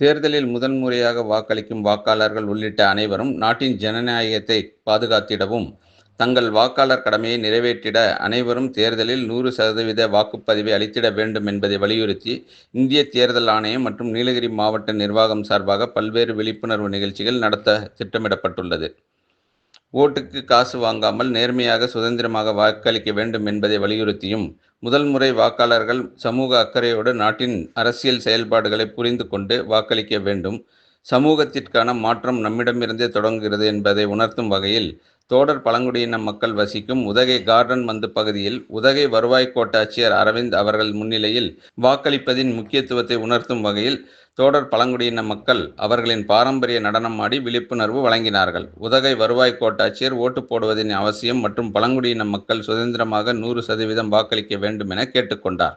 தேர்தலில் முதன்முறையாக வாக்களிக்கும் வாக்காளர்கள் உள்ளிட்ட அனைவரும் நாட்டின் ஜனநாயகத்தை பாதுகாத்திடவும் தங்கள் வாக்காளர் கடமையை நிறைவேற்றிட அனைவரும் தேர்தலில் நூறு சதவீத வாக்குப்பதிவை அளித்திட வேண்டும் என்பதை வலியுறுத்தி இந்திய தேர்தல் ஆணையம் மற்றும் நீலகிரி மாவட்ட நிர்வாகம் சார்பாக பல்வேறு விழிப்புணர்வு நிகழ்ச்சிகள் நடத்த திட்டமிடப்பட்டுள்ளது. ஓட்டுக்கு காசு வாங்காமல் நேர்மையாக சுதந்திரமாக வாக்களிக்க வேண்டும் என்பதை வலியுறுத்தியும் முதல் முறை வாக்காளர்கள் சமூக அக்கறையோடு நாட்டின் அரசியல் செயல்பாடுகளை புரிந்து கொண்டு வாக்களிக்க வேண்டும். சமூகத்திற்கான மாற்றம் நம்மிடமிருந்தே தொடங்குகிறது என்பதை உணர்த்தும் வகையில் தோடர் பழங்குடியின மக்கள் வசிக்கும் உதகை கார்டன் மந்து பகுதியில் உதகை வருவாய் கோட்டாட்சியர் அரவிந்த் அவர்கள் முன்னிலையில் வாக்களிப்பதின் முக்கியத்துவத்தை உணர்த்தும் வகையில் தோடர் பழங்குடியின மக்கள் அவர்களின் பாரம்பரிய நடனம் ஆடி விழிப்புணர்வு வழங்கினார்கள். உதகை வருவாய் கோட்டாட்சியர் ஓட்டு போடுவதின் அவசியம் மற்றும் பழங்குடியின மக்கள் சுதந்திரமாக நூறு சதவீதம் வாக்களிக்க வேண்டும் என கேட்டுக்கொண்டார்.